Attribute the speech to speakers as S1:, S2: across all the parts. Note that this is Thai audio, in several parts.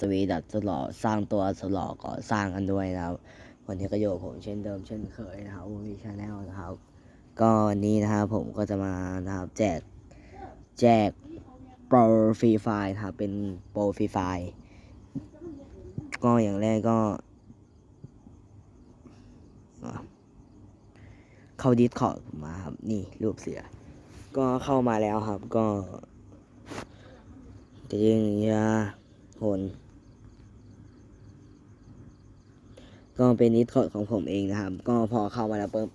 S1: สวีดัดสลอสร้างตัวสลอก่อสร้างกันด้วยนะครับ วันนี้ก็อยู่กับผมเช่นเดิมเช่นเคยนะครับวีชาแนลนะครับ ก็วันนี้นะครับผมก็จะมานะครับแจกแจกโปรฟรีไฟล์ครับเป็นโปรฟรีไฟล์ก็อย่างแรกก็ เข้าดิสคอร์ดมาครับ นี่รูปเสือ ก็เข้ามาแล้วครับก็จะยิงยาหน ก็เป็นนิดคอร์ดของผมเองนะครับ ก็พอเข้ามาแล้วปุ๊บ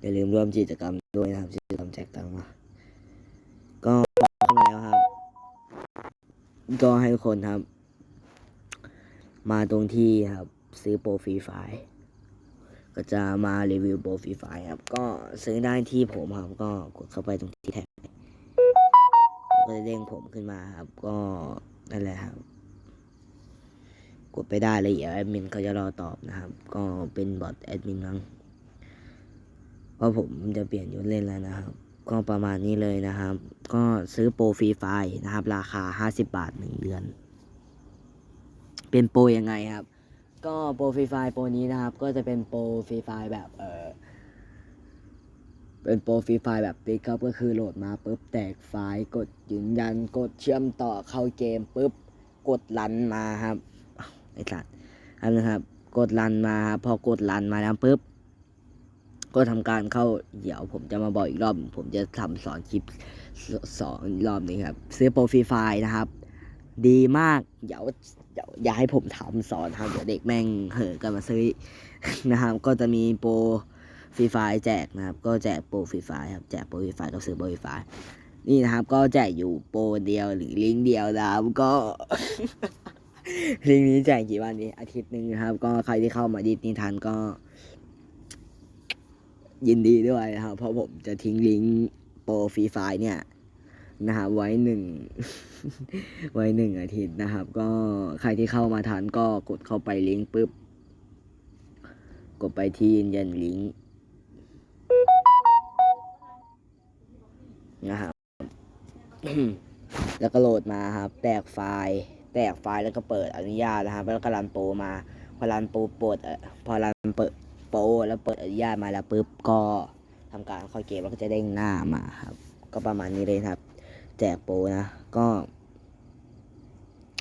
S1: อย่าลืมร่วมกิจกรรมด้วยนะครับกิจกรรมแจกตังค์มาก็เข้ามาแล้วครับ ก็ให้ทุกคนครับ มาตรงที่ครับซื้อโปรฟรีไฟล์ก็จะมารีวิวโปรฟรีไฟล์ครับ ก็ซื้อได้ที่ผมครับ ก็กดเข้าไปตรงที่แท็กก็จะเด้งผมขึ้นมาครับ ก็นั่นแหละครับ ดไปได้เลยเดี๋ยวแอดมินเขาจะรอตอบนะครับ ก็เป็นบอทแอดมินมั้งก็ผมจะเปลี่ยนยศเล่นแล้วนะครับ ก็ประมาณนี้เลยนะครับ ก็ซื้อโปรฟรีไฟนะครับ ราคา 50 บาท 1 เดือน เป็นโปรยังไงครับ ก็โปรฟรีไฟโปรนี้นะครับ ก็จะเป็นโปรฟรีไฟแบบเออเป็นโปรฟรีไฟล์แบบติ๊กครับก็คือโหลดมาปุ๊บแตกไฟล์กดยืนยันกดเชื่อมต่อเข้าเกมปุ๊บกดรันมาครับ ไอ้สัตว์ครับนะครับ กดรันมาพอกดรันมาแล้วปุ๊บ ก็ทำการเข้าเดี๋ยวผมจะมาบอกอีกรอบ ผมจะทำสอนคลิปสอนรอบนึงครับ ซื้อโปรฟรีไฟล์นะครับ ดีมาก เดี๋ยวเดี๋ยวอย่าให้ผมทำสอนครับเดี๋ยวเด็กแม่งเห่อะกันมาซื้อนะครับ ก็จะมีโปรฟรีไฟล์แจกนะครับ ก็แจกโปรฟรีไฟล์ครับ แจกโปรฟรีไฟล์ก็ซื้อโปรฟรีไฟล์นี่นะครับก็แจกอยู่โปรเดียวหรือลิงก์เดียวนะครับก็ ลิงก์นี้แจกกี่วันนี้อาทิตย์หนึ่งนะครับ ก็ใครที่เข้ามาดิสนีย์ทันก็ ยินดีด้วยนะครับ เพราะผมจะทิ้งลิงก์โปรฟรีไฟล์เนี่ยนะครับไว้หนึ่งไว้หนึ่งอาทิตย์นะครับ ก็ใครที่เข้ามาทันก็กดเข้าไปลิงก์ปุ๊บ กดไปที่ยืนยันลิงก์นะครับแล้วก็โหลดมาครับ แตกไฟล์ แตกไฟล์แล้วก็เปิดอนุญาตนะครับแล้วก็รันโปรมาพอรันโปรเปิดพอรันเปิดโปรแล้วเปิดอนุญาตมาแล้วปุ๊บก็ทำการเข้าเกมแล้วก็จะเด้งหน้ามาครับ ก็ประมาณนี้เลยครับ แจกโปรนะก็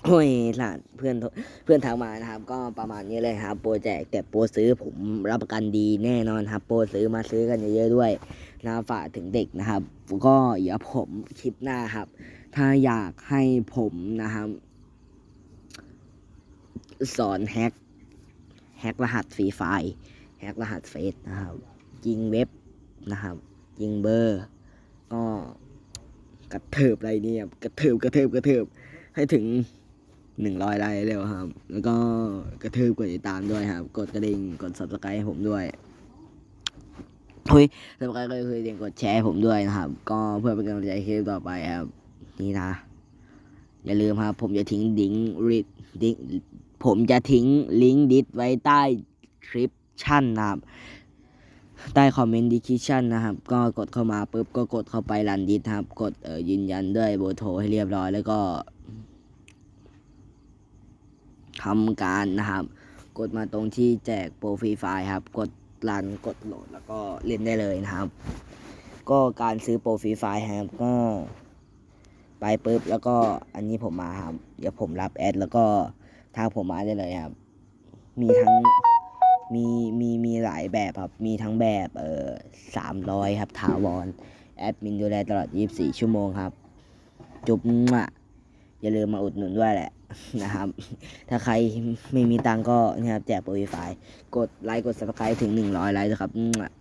S1: โอ้ยหลานเพื่อนเพื่อนทักมานะครับ ก็ประมาณนี้เลยครับ โปรแจกแต่โปรซื้อผมรับประกันดีแน่นอนครับ โปรซื้อมาซื้อกันเยอะๆด้วยนะฝากถึงเด็กนะครับ ก็เดี๋ยวผมคลิปหน้าครับ ถ้าอยากให้ผมนะครับ สอนแฮกแฮกรหัสฟรีไฟล์แฮกรหัสเฟซนะครับ ยิงเว็บนะครับ ยิงเบอร์ ก็กระเถิบอะไรเนี่ยกระเถิบกระเถิบกระเถิบให้ถึงหนึ่งร้อยไลค์เร็วครับ แล้วก็กระเทิบกดติดตามด้วยครับ กดกระดิ่งกด subscribe ให้ผมด้วยเฮ้ย subscribe ก็คือเดิ่งกดแชร์ให้ผมด้วยนะครับ ก็เพื่อเป็นกำลังใจคลิปต่อไปครับ นี่นะ อย่าลืมครับ ผมจะทิ้งดิงริดดิง ผมจะทิ้งลิงก์ดิสไว้ใต้คลิปชั่นนะครับ ใต้คอมเมนต์ดิคิชั่นนะครับ ก็กดเข้ามาปุ๊บก็กดเข้าไปรันดิสครับ กดเออยืนยันด้วยเบอร์โทรให้เรียบร้อยแล้วก็ทำการนะครับ กดมาตรงที่แจกโปรฟรีไฟล์ครับ กดรันกดโหลดแล้วก็เล่นได้เลยนะครับ ก็การซื้อโปรฟรีไฟล์ครับก็ไปปุ๊บแล้วก็อันนี้ผมมาครับ เดี๋ยวผมรับแอดแล้วก็ ทางผมมาได้เลยครับ มีทั้งมีมีมีหลายแบบครับ มีทั้งแบบเออสามร้อยครับถาวรแอดมินดูแลตลอด 24 ชั่วโมงครับ จุ๊บอะอย่าลืมมาอุดหนุนด้วยแหละนะครับ ถ้าใครไม่มีตังก็นี่ยครับแจกโปรไฟล์กดไลค์กด subscribe ถึง 100 ไลค์นะครับมะ